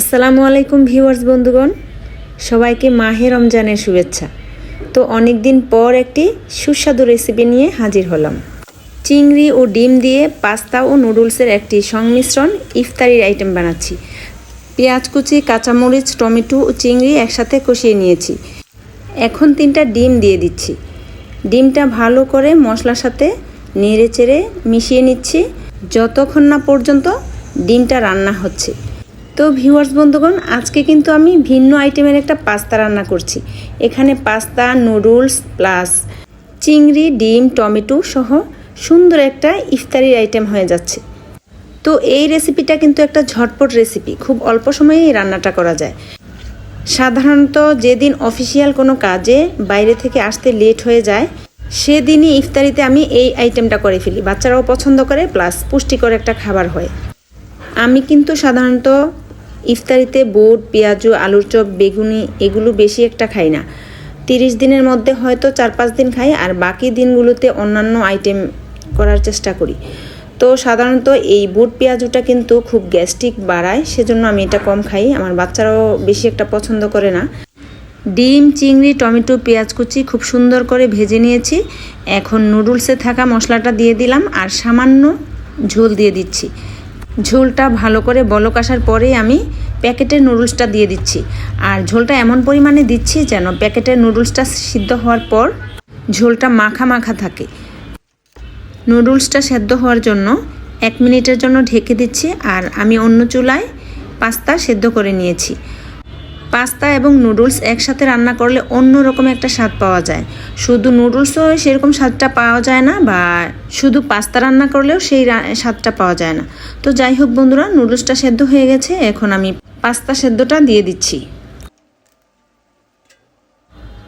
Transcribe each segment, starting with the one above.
আসসালামু আলাইকুম ভিউয়ার্স, বন্ধুগণ। সবাইকে মাহে রমজানের শুভেচ্ছা। তো অনেক দিন পর একটি সুস্বাদু রেসিপি নিয়ে হাজির হলাম। চিংড়ি ও ডিম দিয়ে পাস্তা ও নুডলসের একটি সংমিশ্রণ ইফতারির আইটেম বানাচ্ছি। পেঁয়াজ কুচি, কাঁচামরিচ, টমেটো ও চিংড়ি একসাথে কষিয়ে নিয়েছি। এখন তিনটা ডিম দিয়ে দিচ্ছি। ডিমটা ভালো করে মশলার সাথে নেড়ে চেড়ে মিশিয়ে নিচ্ছি। যতক্ষণ না পর্যন্ত ডিমটা রান্না হচ্ছে। তো ভিউয়ার্স, বন্ধুগণ, আজকে কিন্তু আমি ভিন্ন আইটেমের একটা পাস্তা রান্না করছি। এখানে পাস্তা, নুডলস, প্লাস চিংড়ি, ডিম, টমেটো সহ সুন্দর একটা ইফতারির আইটেম হয়ে যাচ্ছে। তো এই রেসিপিটা কিন্তু একটা ঝটপট রেসিপি, খুব অল্প সময়েই রান্নাটা করা যায়। সাধারণত যেদিন অফিসিয়াল কোনো কাজে বাইরে থেকে আসতে লেট হয়ে যায়, সেদিনই ইফতারিতে আমি এই আইটেমটা করে ফেলি। বাচ্চারাও পছন্দ করে, প্লাস পুষ্টিকর একটা খাবার হয়। আমি কিন্তু সাধারণত ইফতারিতে বুট, পেঁয়াজু, আলুর চপ, বেগুনি, এগুলো বেশি একটা খাই না। তিরিশ দিনের মধ্যে হয়তো চার পাঁচ দিন খাই আর বাকি দিনগুলোতে অন্যান্য আইটেম করার চেষ্টা করি। তো সাধারণত এই বুট, পেঁয়াজুটা কিন্তু খুব গ্যাস্ট্রিক বাড়ায়, সেজন্য আমি এটা কম খাই। আমার বাচ্চারাও বেশি একটা পছন্দ করে না। ডিম, চিংড়ি, টমেটো, পেঁয়াজ কুচি খুব সুন্দর করে ভেজে নিয়েছি। এখন নুডলসে থাকা মশলাটা দিয়ে দিলাম আর সামান্য ঝোল দিয়ে দিচ্ছি। ঝোলটা ভালো করে বলক আসার পরেই আমি প্যাকেটের নুডলসটা দিয়ে দিচ্ছি। আর ঝোলটা এমন পরিমাণে দিচ্ছি যেন প্যাকেটের নুডলসটা সিদ্ধ হওয়ার পর ঝোলটা মাখা মাখা থাকে। নুডলসটা সেদ্ধ হওয়ার জন্য এক মিনিটের জন্য ঢেকে দিচ্ছি আর আমি অন্য চুলায় পাস্তা সেদ্ধ করে নিয়েছি। পাস্তা এবং নুডলস একসাথে রান্না করলে অন্য রকম একটা স্বাদ পাওয়া যায়। শুধু নুডলসও সেরকম স্বাদটা পাওয়া যায় না বা শুধু পাস্তা রান্না করলেও সেই স্বাদটা পাওয়া যায় না। তো যাই হোক বন্ধুরা, নুডলসটা সেদ্ধ হয়ে গেছে, এখন আমি পাস্তা সেদ্ধটা দিয়ে দিচ্ছি।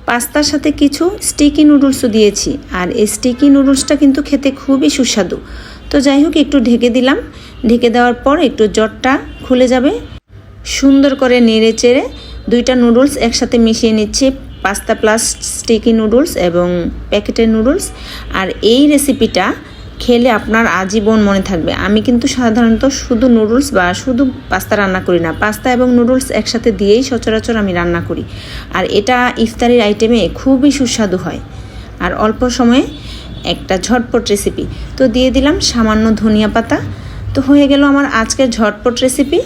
পাস্তার সাথে কিছু স্টিকি নুডলসও দিয়েছি, আর এই স্টিকি নুডলসটা কিন্তু খেতে খুবই সুস্বাদু। তো যাই হোক, একটু ঢেকে দিলাম। ঢেকে দেওয়ার পর একটু জটটা খুলে যাবে। সুন্দর করে নেড়ে চেড়ে দুইটা নুডলস একসাথে মিশিয়ে নিচ্ছি, পাস্তা প্লাস স্টিকি নুডলস এবং প্যাকেটের নুডলস। আর এই রেসিপিটা খেলে আপনার আজীবন মনে থাকবে। আমি কিন্তু সাধারণত শুধু নুডলস বা শুধু পাস্তা রান্না করি না, পাস্তা এবং নুডলস একসাথে দিয়েই সচরাচর আমি রান্না করি। আর এটা ইফতারির আইটেমে খুবই সুস্বাদু হয়। আর অল্প সময়ে একটা ঝটপট রেসিপি। তো দিয়ে দিলাম সামান্য ধনিয়া পাতা। তো হয়ে গেল আমার আজকের ঝটপট রেসিপি।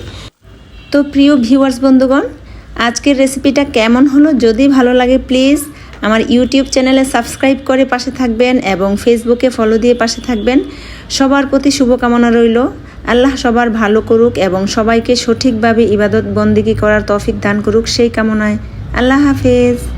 তো প্রিয় ভিউয়ার্স, বন্ধুগণ আজকের রেসিপিটা কেমন হলো? যদি ভালো লাগে প্লিজ আমার ইউটিউব চ্যানেলে সাবস্ক্রাইব করে পাশে থাকবেন এবং ফেসবুকে ফলো দিয়ে পাশে থাকবেন। সবার প্রতি শুভকামনা রইল। আল্লাহ সবার ভালো করুক এবং সবাইকে সঠিকভাবে ইবাদত বন্দিগি করার তফিক দান করুক সেই কামনায়। আল্লাহ হাফেজ।